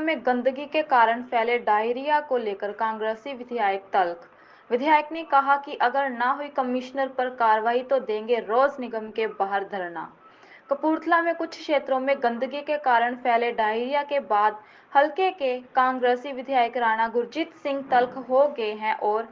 में गंदगी के कारण फैले डायरिया को लेकर कांग्रेसी विधायक तल्ख। विधायक ने कहा कि अगर ना हुई कमिश्नर पर कार्रवाई तो देंगे रोज निगम के बाहर धरना। कपूरथला में कुछ क्षेत्रों में गंदगी के कारण फैले डायरिया के बाद हल्के के कांग्रेसी विधायक राणा गुरजीत सिंह तल्ख हो गए हैं और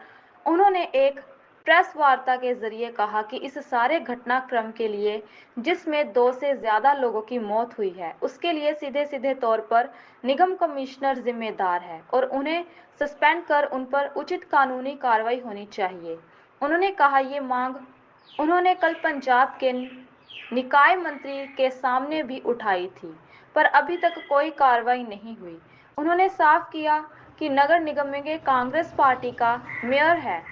उन्होंने एक प्रेस वार्ता के ज़रिए कहा कि इस सारे घटनाक्रम के लिए, जिसमें दो से ज़्यादा लोगों की मौत हुई है, उसके लिए सीधे सीधे तौर पर निगम कमिश्नर जिम्मेदार है और उन्हें सस्पेंड कर उन पर उचित कानूनी कार्रवाई होनी चाहिए। उन्होंने कहा, ये मांग उन्होंने कल पंजाब के निकाय मंत्री के सामने भी उठाई थी, पर अभी तक कोई कार्रवाई नहीं हुई। उन्होंने साफ़ किया कि नगर निगम में कांग्रेस पार्टी का मेयर है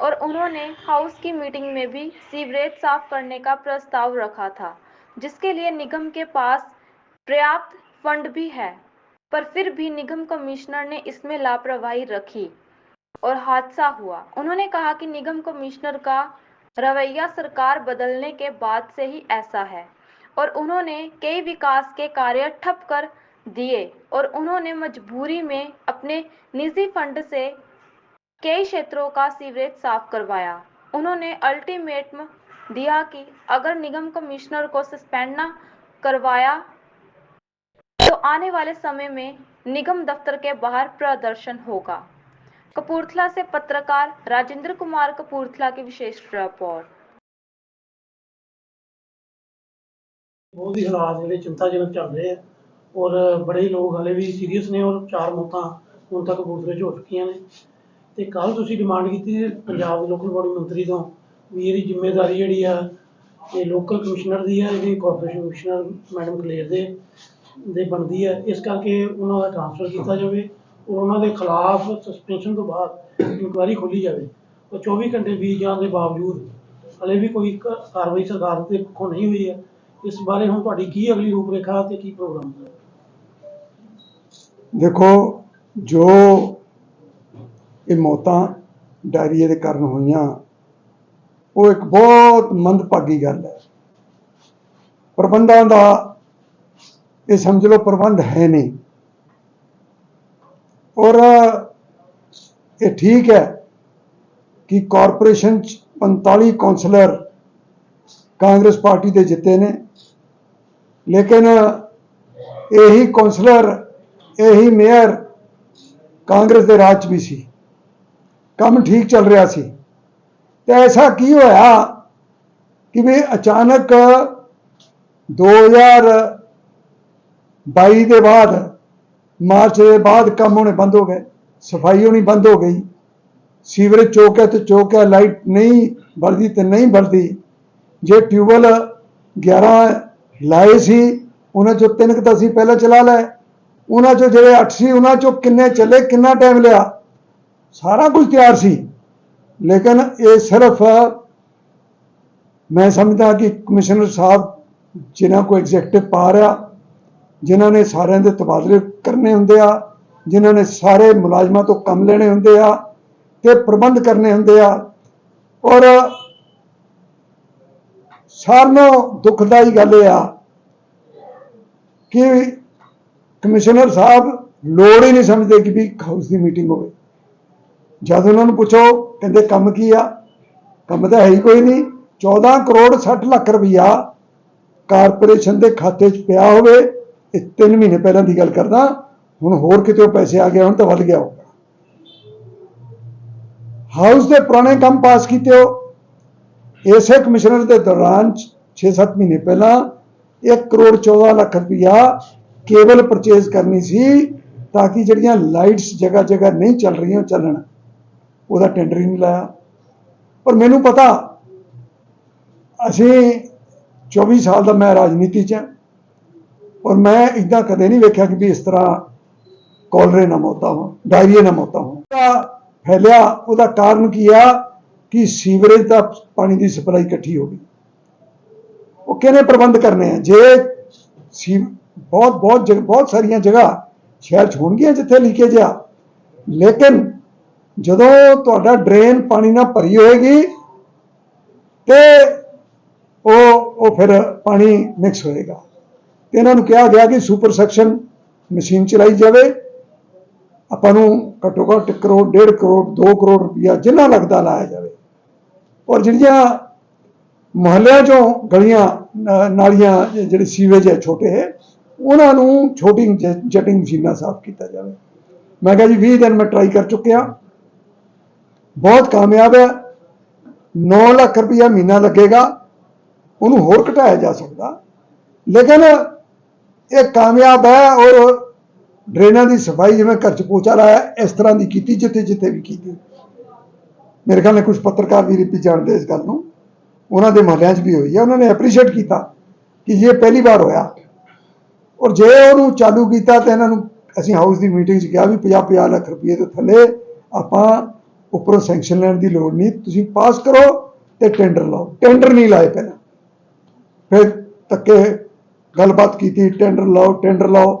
और उन्होंने हाउस की मीटिंग में भी सीवरेज साफ़ करने का प्रस्ताव रखा था, जिसके लिए निगम के पास पर्याप्त फंड भी है, पर फिर भी निगम कमिश्नर ने इसमें लापरवाही रखी और हादसा हुआ। उन्होंने कहा कि निगम कमिश्नर का रवैया सरकार बदलने के बाद से ही ऐसा है और उन्होंने कई विकास के कार्य ठप कर दिए और उन्होंने मजबूरी में अपने निजी फंड से कई क्षेत्रों का सीवरेज साफ करवाया उन्होंने अल्टीमेटम दिया कि अगर निगम कमिश्नर को सस्पेंड ना करवाया तो आने वाले समय में निगम दफ्तर के बाहर प्रदर्शन होगा कपूरथला से पत्रकार राजेंद्र कुमार कपूरथला की विशेष रिपोर्ट ਬਹੁਤ ਹੀ ਹਾਲਾਤ ਜਿਹੜੇ ਚਿੰਤਾਜਨਕ ਚੱਲ ਰਹੇ ਆ ਔਰ ਬੜੇ ਹੀ ਲੋਕ ਹਲੇ ਵੀ ਸੀਰੀਅਸ ਨੇ ਔਰ ਚਾਰ ਮੌਤਾਂ ਹੁਣ ਤੱਕ ਕਪੂਰਥਲੇ 'ਚ ਹੋ ਚੁੱਕੀਆਂ ਨੇ ਤੇ ਕੱਲ ਤੁਸੀਂ ਡਿਮਾਂਡ ਕੀਤੀ ਸੀ ਪੰਜਾਬ ਦੇ ਲੋਕਲ ਬੋਡੀ ਮੰਤਰੀ ਤੋਂ ਵੀ ਇਹਦੀ ਜ਼ਿੰਮੇਵਾਰੀ ਜਿਹੜੀ ਆ, ਇਹ ਲੋਕਲ ਕਮਿਸ਼ਨਰ ਦੀ ਹੈ ਜਿਹੜੀ ਕਾਰਪੋਰੇਸ਼ਨ ਕਮਿਸ਼ਨਰ ਮੈਡਮ ਕਲੇਰ ਦੇ ਦੇ ਬਣਦੀ ਹੈ ਇਸ ਕਰਕੇ ਉਹਨਾਂ ਦਾ ਟ੍ਰਾਂਸਫਰ ਕੀਤਾ ਜਾਵੇ ਔਰ ਉਹਨਾਂ ਦੇ ਖਿਲਾਫ ਸਸਪੈਂਸ਼ਨ ਤੋਂ ਬਾਅਦ ਇਨਕੁਆਇਰੀ ਖੋਲੀ ਜਾਵੇ। ਔਰ 24 ਘੰਟੇ ਬੀਤ ਜਾਣ ਦੇ ਬਾਵਜੂਦ ਹਲੇ ਵੀ ਕੋਈ ਕਾਰਵਾਈ ਸਰਕਾਰ ਦੇ ਪੱਖੋਂ ਨਹੀਂ ਹੋਈ ਹੈ ਇਸ ਬਾਰੇ ਹੁਣ ਤੁਹਾਡੀ ਕੀ ਅਗਲੀ ਰੂਪਰੇਖਾ ਤੇ ਕੀ ਪ੍ਰੋਗਰਾਮ ਹੈ ਦੇਖੋ, ਜੋ ਇਹ ਮੌਤਾਂ ਡਾਇਰੀਏ ਦੇ ਕਾਰਨ ਹੋਈਆਂ। ਉਹ ਇੱਕ ਬਹੁਤ ਮੰਦਭਾਗੀ ਗੱਲ ਹੈ। ਪ੍ਰਬੰਧਾਂ ਦਾ ਇਹ ਸਮਝ ਲਓ ਪ੍ਰਬੰਧ ਹੈ ਨਹੀਂ। ਔਰ ਇਹ ਠੀਕ ਹੈ ਕਿ ਕਾਰਪੋਰੇਸ਼ਨ ਚ 45 ਕਾਉਂਸਲਰ ਕਾਂਗਰਸ ਪਾਰਟੀ ਦੇ ਜਿੱਤੇ ਨੇ। ਲੇਕਿਨ ਇਹੀ ਕਾਉਂਸਲਰ ਇਹੀ ਮੇਅਰ ਕਾਂਗਰਸ ਦੇ ਰਾਜ 'ਚ ਵੀ ਸੀ। ਕੰਮ ਠੀਕ ਚੱਲ ਰਿਹਾ ਸੀ। ਤੇ ਐਸਾ ਕੀ ਹੋਇਆ ਕਿ ਵੀ ਅਚਾਨਕ 2022 ਦੇ ਬਾਅਦ, ਮਾਰਚ ਦੇ ਬਾਅਦ ਕੰਮ ਹੋਣੇ ਬੰਦ ਹੋ ਗਏ, ਸਫ਼ਾਈ ਹੋਣੀ ਬੰਦ ਹੋ ਗਈ। ਸੀਵਰੇਜ ਚੌਕ ਹੈ ਤੇ ਚੌਕ ਹੈ, ਲਾਈਟ ਨਹੀਂ ਬਲਦੀ ਤੇ ਨਹੀਂ ਬਲਦੀ। ਜੇ ਟਿਊਬਵੈਲ 11 ਲਾਏ ਸੀ, ਉਹਨਾਂ ਚੋਂ ਤਿੰਨ ਕੁ ਤਾਂ ਅਸੀਂ ਪਹਿਲਾਂ ਚਲਾ ਲਏ। ਉਹਨਾਂ ਚੋਂ ਜਿਹੜੇ 8 ਸੀ, ਉਹਨਾਂ ਚੋਂ ਕਿੰਨੇ ਚੱਲੇ, ਕਿੰਨਾ ਟਾਈਮ ਲਿਆ? ਸਾਰਾ ਕੁਝ ਤਿਆਰ ਸੀ। ਲੇਕਿਨ ਇਹ ਸਿਰਫ ਮੈਂ ਸਮਝਦਾ ਕਿ ਕਮਿਸ਼ਨਰ ਸਾਹਿਬ ਜਿਨ੍ਹਾਂ ਕੋ ਐਗਜ਼ੈਕਟਿਵ ਪਾਰ ਆ ਜਿਨ੍ਹਾਂ ਨੇ ਸਾਰਿਆਂ ਦੇ ਤਬਾਦਲੇ ਕਰਨੇ ਹੁੰਦੇ ਆ, ਜਿਨ੍ਹਾਂ ਨੇ ਸਾਰੇ ਮੁਲਾਜ਼ਮਾਂ ਤੋਂ ਕੰਮ ਲੈਣੇ ਹੁੰਦੇ ਆ ਤੇ ਪ੍ਰਬੰਧ ਕਰਨੇ ਹੁੰਦੇ ਆ ਔਰ ਸਾਰਿਆਂ ਨਾਲੋਂ ਦੁਖਦਾਈ ਗੱਲ ਇਹ ਆ ਕਿ ਕਮਿਸ਼ਨਰ ਸਾਹਿਬ ਲੋੜ ਹੀ ਨਹੀਂ ਸਮਝਦੇ ਕਿ ਵੀ ਹਾਊਸ ਦੀ ਮੀਟਿੰਗ ਹੋਵੇ। ਜਦ ਉਹਨਾਂ ਨੂੰ ਪੁੱਛੋ, ਕਹਿੰਦੇ ਕੰਮ ਕੀ ਆ? ਕੰਮ ਤਾਂ ਹੈ ਹੀ ਕੋਈ ਨਹੀਂ। 14 ਕਰੋੜ 60 ਲੱਖ ਰੁਪਈਆ ਕਾਰਪੋਰੇਸ਼ਨ ਦੇ ਖਾਤੇ 'ਚ ਪਿਆ ਹੋਵੇ। ਇਹ 3 ਮਹੀਨੇ ਪਹਿਲਾਂ ਦੀ ਗੱਲ ਕਰਦਾ। ਹੁਣ ਹੋਰ ਕਿਤੇ ਉਹ ਪੈਸੇ ਆ ਗਏ, ਹੁਣ ਤਾਂ ਵੱਧ ਗਿਆ ਹੋਊਗਾ। ਹਾਊਸ ਦੇ ਪੁਰਾਣੇ ਕੰਮ ਪਾਸ ਕੀਤੇ ਹੋ। ਇਸੇ ਕਮਿਸ਼ਨਰ ਦੇ ਦੌਰਾਨ 6-7 ਮਹੀਨੇ ਪਹਿਲਾਂ 1 ਕਰੋੜ 14 ਲੱਖ ਰੁਪਇਆ ਕੇਬਲ ਪਰਚੇਜ਼ ਕਰਨੀ ਸੀ ਤਾਂ ਕਿ ਜਿਹੜੀਆਂ ਲਾਈਟਸ ਜਗ੍ਹਾ ਜਗ੍ਹਾ ਨਹੀਂ ਚੱਲ ਰਹੀਆਂ ਚੱਲਣ। ਉਹਦਾ ਟੈਂਡਰ ਹੀ ਨਹੀਂ ਲਾਇਆ। ਪਰ ਮੈਨੂੰ ਪਤਾ, ਅਸੀਂ 24 ਸਾਲ ਦਾ ਮੈਂ ਰਾਜਨੀਤੀ 'ਚ ਹਾਂ। ਔਰ ਮੈਂ ਇਦਾਂ ਕਦੇ ਨਹੀਂ ਵੇਖਿਆ ਕਿ ਵੀ ਇਸ ਤਰ੍ਹਾਂ ਕੋਲਰੇ ਨਾ ਮੌਤਾਂ ਹੋਣ ਡਾਇਰੀਆ ਨਾ ਮੌਤਾਂ ਹੋਣ। ਉਹਦਾ ਫੈਲਿਆ, ਉਹਦਾ ਕਾਰਨ ਕੀ ਆ ਕਿ ਸੀਵਰੇਜ ਦਾ ਪਾਣੀ ਦੀ ਸਪਲਾਈ ਇਕੱਠੀ ਹੋ ਗਈ। ਉਹ ਕਿਹਨੇ ਪ੍ਰਬੰਧ ਕਰਨੇ ਆ? ਜੇ ਸੀ, ਬਹੁਤ ਬਹੁਤ ਜਗ੍ਹਾ, ਬਹੁਤ ਸਾਰੀਆਂ ਜਗ੍ਹਾ ਸ਼ਹਿਰ 'ਚ ਹੋਣਗੀਆਂ ਜਿੱਥੇ ਲੀਕੇਜ ਆ। ਲੇਕਿਨ ਜਦੋਂ ਤੁਹਾਡਾ ਡਰੇਨ ਪਾਣੀ ਨਾਲ ਭਰੀ ਹੋਏਗੀ ਤੇ ਉਹ ਉਹ ਫਿਰ ਪਾਣੀ ਮਿਕਸ ਹੋਏਗਾ। ਤੇ ਇਹਨਾਂ ਨੂੰ ਕਿਹਾ ਗਿਆ ਕਿ ਸੁਪਰ ਸੈਕਸ਼ਨ ਮਸ਼ੀਨ ਚਲਾਈ ਜਾਵੇ। ਆਪਾਂ ਨੂੰ ਘੱਟੋ ਘੱਟ ਕਰੋੜ, ਡੇਢ ਕਰੋੜ 2 ਕਰੋੜ ਰੁਪਇਆ ਜਿੰਨਾ ਲੱਗਦਾ ਲਾਇਆ ਜਾਵੇ। ਔਰ ਜਿਹੜੀਆਂ ਮੁਹੱਲਿਆਂ ਚੋਂ ਗਲੀਆਂ ਨਾਲੀਆਂ, ਜਿਹੜੇ ਸੀਵੇਜ ਹੈ ਛੋਟੇ, ਉਹਨਾਂ ਨੂੰ ਛੋਟੀ ਜ- ਜਟਿੰਗ ਮਸ਼ੀਨਾਂ ਸਾਫ਼ ਕੀਤਾ ਜਾਵੇ। ਮੈਂ ਕਿਹਾ ਜੀ 20 ਦਿਨ ਮੈਂ ਟਰਾਈ ਕਰ ਚੁੱਕਿਆ। ਬਹੁਤ ਕਾਮਯਾਬ ਹੈ। 9 ਲੱਖ ਰੁਪਇਆ ਮਹੀਨਾ ਲੱਗੇਗਾ। ਉਹਨੂੰ ਹੋਰ ਘਟਾਇਆ ਜਾ ਸਕਦਾ। ਲੇਕਿਨ ਇਹ ਕਾਮਯਾਬ ਹੈ ਔਰ ਡਰੇਨਾਂ ਦੀ ਸਫ਼ਾਈ ਜਿਵੇਂ ਘਰ ਚ ਪੋਚਾ ਲਾਇਆ, ਇਸ ਤਰ੍ਹਾਂ ਦੀ ਕੀਤੀ, ਜਿੱਥੇ ਜਿੱਥੇ ਵੀ ਕੀਤੀ। ਮੇਰੇ ਖਿਆਲ ਨਾਲ ਕੁਝ ਪੱਤਰਕਾਰ ਵੀ ਰਿਪੀ ਜਾਣਦੇ ਇਸ ਗੱਲ ਨੂੰ। ਉਹਨਾਂ ਦੇ ਮਹੱਲਿਆਂ 'ਚ ਵੀ ਹੋਈ ਹੈ। ਉਹਨਾਂ ਨੇ ਐਪਰੀਸ਼ੀਏਟ ਕੀਤਾ ਕਿ ਇਹ ਪਹਿਲੀ ਵਾਰ ਹੋਇਆ। ਔਰ ਜੇ ਉਹਨੂੰ ਚਾਲੂ ਕੀਤਾ ਤਾਂ ਇਹਨਾਂ ਨੂੰ ਅਸੀਂ ਹਾਊਸ ਦੀ ਮੀਟਿੰਗ 'ਚ ਕਿਹਾ ਵੀ 50-50 ਲੱਖ ਰੁਪਏ ਦੇ ਥੱਲੇ ਆਪਾਂ ਉੱਪਰੋਂ ਸੈਂਕਸ਼ਨ ਲੈਣ ਦੀ ਲੋੜ ਨਹੀਂ। ਤੁਸੀਂ ਪਾਸ ਕਰੋ ਤੇ ਟੈਂਡਰ ਲਾਓ। ਟੈਂਡਰ ਨਹੀਂ ਲਾਏ ਪਹਿਲਾਂ। ਫਿਰ ਤੱਕੇ ਗੱਲਬਾਤ ਕੀਤੀ ਟੈਂਡਰ ਲਾਓ ਟੈਂਡਰ ਲਾਓ।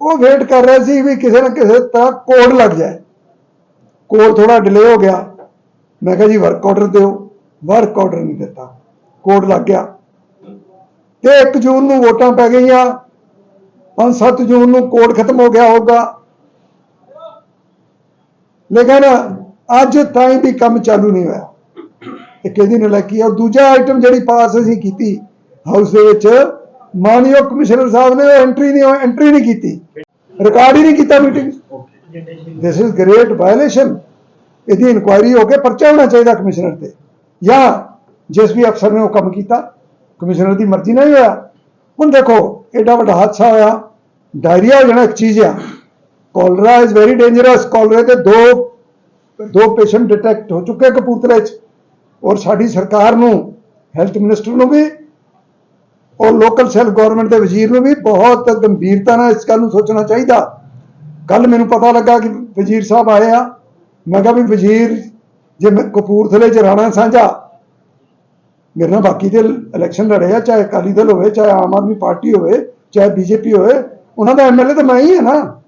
ਉਹ ਵੇਟ ਕਰ ਰਿਹਾ ਸੀ ਵੀ ਕਿਸੇ ਨਾ ਕਿਸੇ ਤਰ੍ਹਾਂ ਕੋਡ ਲੱਗ ਜਾਏ। ਕੋਡ ਥੋੜਾ ਡਿਲੇ ਹੋ ਗਿਆ। ਮੈਂ ਕਿਹਾ ਜੀ ਵਰਕ ਆਰਡਰ ਦਿਓ। ਵਰਕ ਆਰਡਰ ਨਹੀਂ ਦਿੱਤਾ। ਕੋਡ ਲੱਗ ਗਿਆ। ਤੇ 1 ਜੂਨ ਨੂੰ ਵੋਟਾਂ ਪੈ ਗਈਆਂ। 5-7 ਜੂਨ ਨੂੰ ਕੋਡ ਖਤਮ ਹੋ ਗਿਆ ਹੋਊਗਾ। ਲੇਕਿਨ ਅੱਜ ਤਾਈਂ ਵੀ ਕੰਮ ਚਾਲੂ ਨਹੀਂ ਹੋਇਆ। ਇੱਕ ਇਹਦੀ ਨਲਾਇਕੀ ਹੈ ਔਰ ਦੂਜਾ ਆਈਟਮ ਜਿਹੜੀ ਪਾਸ ਅਸੀਂ ਕੀਤੀ ਹਾਊਸ ਦੇ ਵਿੱਚ, ਮਾਨਯੋਗ ਕਮਿਸ਼ਨਰ ਸਾਹਿਬ ਨੇ ਉਹ ਐਂਟਰੀ ਨਹੀਂ ਐਂਟਰੀ ਨਹੀਂ ਕੀਤੀ। ਰਿਕਾਰਡ ਹੀ ਨਹੀਂ ਕੀਤਾ meeting this is great violation ਇਹਦੀ ਇਨਕੁਆਇਰੀ ਹੋ ਕੇ ਪਰਚਾ ਹੋਣਾ ਚਾਹੀਦਾ ਕਮਿਸ਼ਨਰ ਤੇ। ਜਾਂ ਜਿਸ ਵੀ ਅਫਸਰ ਨੇ ਉਹ ਕੰਮ ਕੀਤਾ ਕਮਿਸ਼ਨਰ ਦੀ ਮਰਜ਼ੀ ਨਾਲ ਹੀ ਹੋਇਆ। ਹੁਣ ਦੇਖੋ ਐਡਾ ਵੱਡਾ ਹਾਦਸਾ ਹੋਇਆ। ਡਾਇਰੀਆ ਹੋ ਜਾਣਾ ਇੱਕ ਚੀਜ਼ ਆ। ਕੋਲਰਾ ਇਜ਼ ਵੈਰੀ ਡੇਂਜਰਸ ਕੋਲਰੇ ਤੇ ਦੋ ਦੋ ਪੇਸ਼ੈਂਟ ਡਿਟੈਕਟ ਹੋ ਚੁੱਕੇ ਕਪੂਰਥਲੇ 'ਚ। ਔਰ ਸਾਡੀ ਸਰਕਾਰ ਨੂੰ ਹੈਲਥ ਮਿਨਿਸਟਰ ਨੂੰ ਵੀ, ਔਰ ਲੋਕਲ ਸੈਲਫ ਗਵਰਨਮੈਂਟ ਦੇ ਵਜ਼ੀਰ ਨੂੰ ਵੀ ਬਹੁਤ ਗੰਭੀਰਤਾ ਨਾਲ ਇਸ ਗੱਲ ਨੂੰ ਸੋਚਣਾ ਚਾਹੀਦਾ। ਕੱਲ ਮੈਨੂੰ ਪਤਾ ਲੱਗਾ ਕਿ ਵਜ਼ੀਰ ਸਾਹਿਬ ਆਏ ਆ। ਮੈਂ ਕਿਹਾ ਵੀ ਵਜ਼ੀਰ, ਜੇ ਮੈਂ ਕਪੂਰਥਲੇ ਚ ਰਾਣਾ ਸਾਂਝਾ, ਮੇਰੇ ਨਾਲ ਬਾਕੀ ਦੇ ਇਲੈਕਸ਼ਨ ਲੜੇ ਆ, ਚਾਹੇ ਅਕਾਲੀ ਦਲ ਹੋਵੇ, ਚਾਹੇ ਆਮ ਆਦਮੀ ਪਾਰਟੀ ਹੋਵੇ, ਚਾਹੇ ਬੀਜੇਪੀ ਹੋਵੇ, ਉਹਨਾਂ ਦਾ ਐਮਐਲਏ ਤਾਂ ਮੈਂ ਹੀ ਹੈ ਨਾ।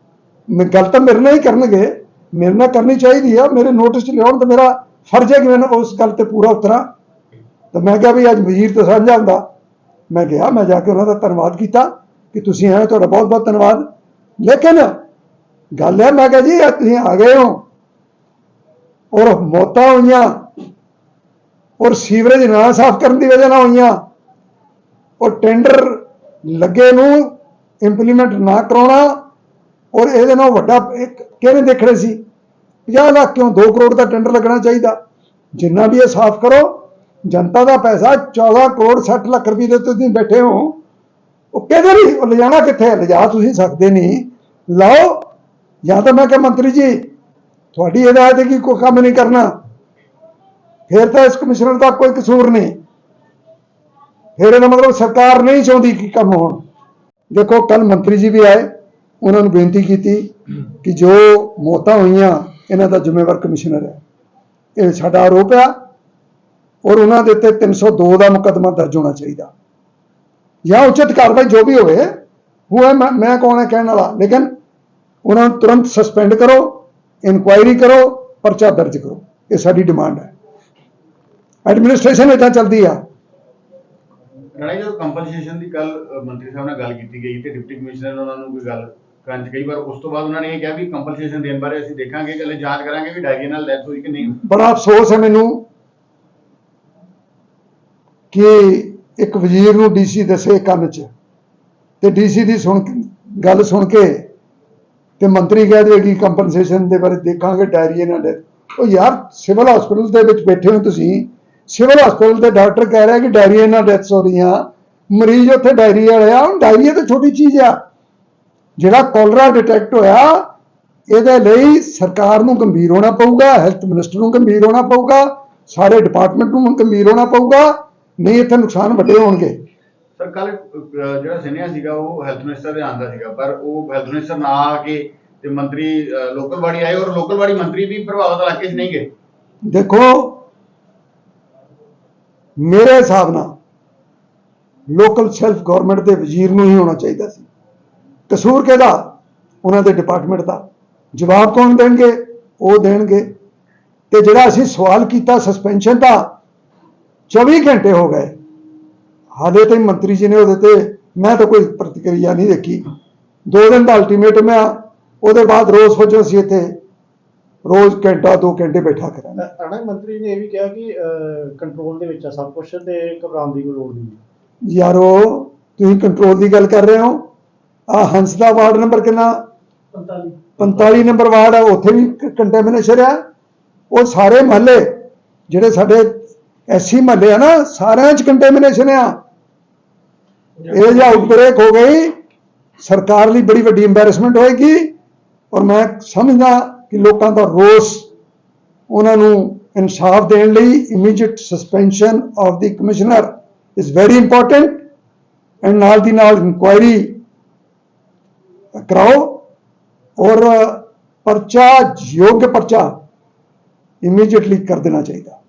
ਮੈਂ ਗੱਲ ਤਾਂ ਮੇਰੇ ਨਾਲ ਹੀ ਕਰਨਗੇ। ਮੇਰੇ ਨਾਲ ਕਰਨੀ ਚਾਹੀਦੀ ਆ, ਮੇਰੇ ਨੋਟਿਸ ਚ ਲਿਆਉਣ ਤਾਂ ਮੇਰਾ ਫਰਜ਼ ਹੈ ਕਿ ਮੈਂ ਉਸ ਗੱਲ ਤੇ ਪੂਰਾ ਉਤਰਾਂ। ਤਾਂ ਮੈਂ ਕਿਹਾ ਵੀ ਅੱਜ ਵਜ਼ੀਰ ਤਾਂ ਸਾਂਝਾ ਹੁੰਦਾ। ਮੈਂ ਗਿਆ, ਮੈਂ ਜਾ ਕੇ ਉਹਨਾਂ ਦਾ ਧੰਨਵਾਦ ਕੀਤਾ ਕਿ ਤੁਸੀਂ ਆਏ, ਤੁਹਾਡਾ ਬਹੁਤ ਬਹੁਤ ਧੰਨਵਾਦ। ਲੇਕਿਨ ਗੱਲ ਹੈ ਮੈਂ ਕਿਹਾ ਜੀ, ਇਹ ਤੁਸੀਂ ਆ ਗਏ ਹੋ ਔਰ ਮੌਤਾਂ ਹੋਈਆਂ ਔਰ ਸੀਵਰੇਜ ਨਾ ਸਾਫ਼ ਕਰਨ ਦੀ ਵਜ੍ਹਾ ਨਾਲ ਹੋਈਆਂ ਔਰ ਟੈਂਡਰ ਲੱਗੇ ਨੂੰ ਇੰਪਲੀਮੈਂਟ ਨਾ ਕਰਾਉਣਾ ਔਰ ਇਹਦੇ ਨਾਲ ਵੱਡਾ ਇੱਕ ਕਿਹਨੇ ਦੇਖਣੇ ਸੀ? 50 ਲੱਖ ਕਿਉਂ? 2 ਕਰੋੜ ਦਾ ਟੈਂਡਰ ਲੱਗਣਾ ਚਾਹੀਦਾ। ਜਿੰਨਾ ਵੀ ਇਹ ਸਾਫ਼ ਕਰੋ, ਜਨਤਾ ਦਾ ਪੈਸਾ 14 ਕਰੋੜ 60 ਲੱਖ ਰੁਪਏ ਦੇ ਤੁਸੀਂ ਬੈਠੇ ਹੋ। ਉਹ ਕਿਹਦੇ ਲਈ? ਉਹ ਲਿਜਾਣਾ ਕਿੱਥੇ? ਲਿਜਾ ਤੁਸੀਂ ਸਕਦੇ ਨਹੀਂ। ਲਾਓ। ਜਾਂ ਤਾਂ ਮੈਂ ਕਿਹਾ, ਮੰਤਰੀ ਜੀ, ਤੁਹਾਡੀ ਹਦਾਇਤ ਹੈ ਕਿ ਕੋਈ ਕੰਮ ਨਹੀਂ ਕਰਨਾ। ਫਿਰ ਤਾਂ ਇਸ ਕਮਿਸ਼ਨਰ ਦਾ ਕੋਈ ਕਸੂਰ ਨਹੀਂ। ਫਿਰ ਇਹਦਾ ਮਤਲਬ ਸਰਕਾਰ ਨਹੀਂ ਚਾਹੁੰਦੀ ਕਿ ਕੰਮ ਹੋਣ। ਦੇਖੋ ਕੱਲ ਮੰਤਰੀ ਜੀ ਵੀ ਆਏ। ਉਹਨਾਂ ਨੂੰ ਬੇਨਤੀ ਕੀਤੀ ਕਿ ਜੋ ਮੌਤਾਂ ਹੋਈਆਂ, ਇਹਨਾਂ ਦਾ ਜ਼ਿੰਮੇਵਾਰ ਕਮਿਸ਼ਨਰ ਹੈ। ਇਹ ਸਾਡਾ ਆਰੋਪ ਆ ਔਰ ਉਹਨਾਂ ਦੇ ਉੱਤੇ 302 ਦਾ ਮੁਕੱਦਮਾ ਦਰਜ ਹੋਣਾ ਚਾਹੀਦਾ। ਜਾਂ ਉਚਿਤ ਕਾਰਵਾਈ ਜੋ ਵੀ ਹੋਵੇ, ਉਹ ਮੈਂ ਕੌਣ ਹੈ ਕਹਿਣ ਵਾਲਾ। ਲੇਕਿਨ ਉਹਨਾਂ ਨੂੰ ਤੁਰੰਤ ਸਸਪੈਂਡ ਕਰੋ ਇਨਕੁਆਇਰੀ ਕਰੋ, ਪਰਚਾ ਦਰਜ ਕਰੋ। ਇਹ ਸਾਡੀ ਡਿਮਾਂਡ ਹੈ। ਐਡਮਿਨਿਸਟ੍ਰੇਸ਼ਨ ਇਦਾਂ ਚੱਲਦੀ ਆ। ਰਾਣਾ ਜੀ ਕੰਪਨਸੇਸ਼ਨ ਦੀ ਕੱਲ ਮੰਤਰੀ ਸਾਹਿਬ ਨਾਲ ਗੱਲ ਕੀਤੀ ਗਈ ਤੇ ਡਿਪਟੀ ਕਮਿਸ਼ਨਰ ਉਹਨਾਂ ਨੂੰ ਕੋਈ ਗੱਲ ਕਰਨ ਕਈ ਵਾਰ ਉਸ ਤੋਂ ਬਾਅਦ ਉਹਨਾਂ ਨੇ ਇਹ ਕਿਹਾ ਵੀ ਕੰਪਨਸੇਸ਼ਨ ਦੇਣ ਬਾਰੇ ਅਸੀਂ ਦੇਖਾਂਗੇ ਕਿ ਜਾਂਚ ਕਰਾਂਗੇ ਵੀ ਡਾਇਰੀ ਨਾਲ ਡੈਥ ਹੋਈ ਕਿ ਨਹੀਂ ਬੜਾ ਅਫਸੋਸ ਹੈ ਮੈਨੂੰ ਕਿ ਇੱਕ ਵਜ਼ੀਰ ਨੂੰ ਡੀਸੀ ਦੱਸੇ ਕੰਨ 'ਚ। ਤੇ ਡੀਸੀ ਦੀ ਸੁਣ ਗੱਲ ਸੁਣ ਕੇ ਤੇ ਮੰਤਰੀ ਕਹਿ ਦੇ ਕਿ ਕੰਪਨਸੇਸ਼ਨ ਦੇ ਬਾਰੇ ਦੇਖਾਂਗੇ ਡਾਇਰੀ ਨਾਲ ਡੈਥ ਉਹ ਯਾਰ ਸਿਵਲ ਹਸਪੀਟਲ ਦੇ ਵਿੱਚ ਬੈਠੇ ਹੋ ਤੁਸੀਂ। ਸਿਵਲ ਹਸਪੀਟਲ ਦੇ ਡਾਕਟਰ ਕਹਿ ਰਿਹਾ ਕਿ ਡਾਇਰੀ ਨਾਲ ਡੈਥ ਹੋ ਰਹੀਆਂ। ਮਰੀਜ਼ ਉੱਥੇ ਡਾਇਰੀਆ ਵਾਲੇ ਆ, ਹੁਣ ਡਾਇਰੀਆ ਤਾਂ ਛੋਟੀ ਚੀਜ਼ ਆ। ਜਿਹੜਾ ਕੋਲਰਾ ਡਿਟੈਕਟ ਹੋਇਆ ਇਹਦੇ ਲਈ ਸਰਕਾਰ ਨੂੰ ਗੰਭੀਰ ਹੋਣਾ ਪਊਗਾ ਹੈਲਥ ਮਿਨਿਸਟਰ ਨੂੰ ਗੰਭੀਰ ਹੋਣਾ ਪਊਗਾ ਸਾਰੇ ਡਿਪਾਰਟਮੈਂਟ ਨੂੰ ਗੰਭੀਰ ਹੋਣਾ ਪਊਗਾ ਨਹੀਂ ਇੱਥੇ ਨੁਕਸਾਨ ਵੱਡੇ ਹੋਣਗੇ। ਸਰ ਕੱਲ ਜਿਹੜਾ ਸੁਣਿਆ ਸੀਗਾ ਉਹ ਹੈਲਥ ਮਿਨਿਸਟਰ ਦੇ ਆਂਦਾ ਸੀਗਾ ਪਰ ਉਹ ਹੈਲਥ ਮਿਨਿਸਟਰ ਨਾ ਆ ਕੇ ਤੇ ਮੰਤਰੀ ਲੋਕਲ ਬਾਡੀ ਆਏ ਔਰ ਲੋਕਲ ਬਾਡੀ ਮੰਤਰੀ ਵੀ ਪ੍ਰਭਾਵਿਤ ਇਲਾਕੇ 'ਚ ਨਹੀਂ ਗਏ। ਦੇਖੋ ਮੇਰੇ ਹਿਸਾਬ ਨਾਲ ਲੋਕਲ ਸੈਲਫ ਗਵਰਨਮੈਂਟ ਦੇ ਵਜ਼ੀਰ ਨੂੰ ਹੀ ਹੋਣਾ ਚਾਹੀਦਾ ਸੀ। ਕਸੂਰ ਕਿਹਦਾ? ਉਹਨਾਂ ਦੇ ਡਿਪਾਰਟਮੈਂਟ ਦਾ। ਜਵਾਬ ਕੌਣ ਦੇਣਗੇ? ਉਹ ਦੇਣਗੇ। ਤੇ ਜਿਹੜਾ ਅਸੀਂ ਸਵਾਲ ਕੀਤਾ ਸਸਪੈਂਸ਼ਨ ਦਾ 24 ਘੰਟੇ ਹੋ ਗਏ। ਹਾਲੇ ਤਾਈਂ ਮੰਤਰੀ ਜੀ ਨੇ ਉਹਦੇ ਤੇ ਮੈਂ ਤਾਂ ਕੋਈ ਪ੍ਰਤੀਕਿਰਿਆ ਨਹੀਂ ਦੇਖੀ। ਦੋ ਦਿਨ ਦਾ ਅਲਟੀਮੇਟਮ ਆ ਉਹਦੇ ਬਾਅਦ ਰੋਜ਼ ਵਜੋਂ ਅਸੀਂ ਇੱਥੇ ਰੋਜ਼ ਘੰਟਾ ਦੋ ਘੰਟੇ ਬੈਠਾ ਕਰਾਂਗੇ। ਅਣਾ ਮੰਤਰੀ ਨੇ ਇਹ ਵੀ ਕਿਹਾ ਕਿ ਕੰਟਰੋਲ ਦੇ ਵਿੱਚ ਆ ਸਭ ਕੁਝ ਤੇ ਘਬਰਾਉਣ ਦੀ ਕੋਈ ਲੋੜ ਨਹੀਂ। ਯਾਰੋ ਤੁਸੀਂ ਕੰਟਰੋਲ ਦੀ ਗੱਲ ਕਰ ਰਹੇ ਹੋ। ਆ ਹੰਸ ਦਾ ਵਾਰਡ ਨੰਬਰ ਕਿੰਨਾ? 45 45 ਨੰਬਰ ਵਾਰਡ ਆ ਉੱਥੇ ਵੀ ਕੰਟੈਮੀਨੇਸ਼ਨ ਆ। ਉਹ ਸਾਰੇ ਮਹੱਲੇ ਜਿਹੜੇ ਸਾਡੇ ਐਸੀ ਮਹੱਲੇ ਆ ਨਾ ਸਾਰਿਆਂ 'ਚ ਕੰਟੈਮੀਨੇਸ਼ਨ ਆ। ਇਹ ਜੇ ਆਊਟਬ੍ਰੇਕ ਹੋ ਗਈ ਸਰਕਾਰ ਲਈ ਬੜੀ ਵੱਡੀ ਐਮਬੈਰਸਮੈਂਟ ਹੋਏਗੀ। ਔਰ ਮੈਂ ਸਮਝਦਾ ਕਿ ਲੋਕਾਂ ਦਾ ਰੋਸ ਉਹਨਾਂ ਨੂੰ ਇਨਸਾਫ ਦੇਣ ਲਈ immediate suspension of the commissioner is very important and ਨਾਲ ਦੀ ਨਾਲ ਇਨਕੁਆਇਰੀ ਕਰਾਓ ਔਰ ਪਰਚਾ ਯੋਗ ਪਰਚਾ ਇਮੀਡੀਏਟਲੀ ਕਰ ਦੇਣਾ ਚਾਹੀਦਾ।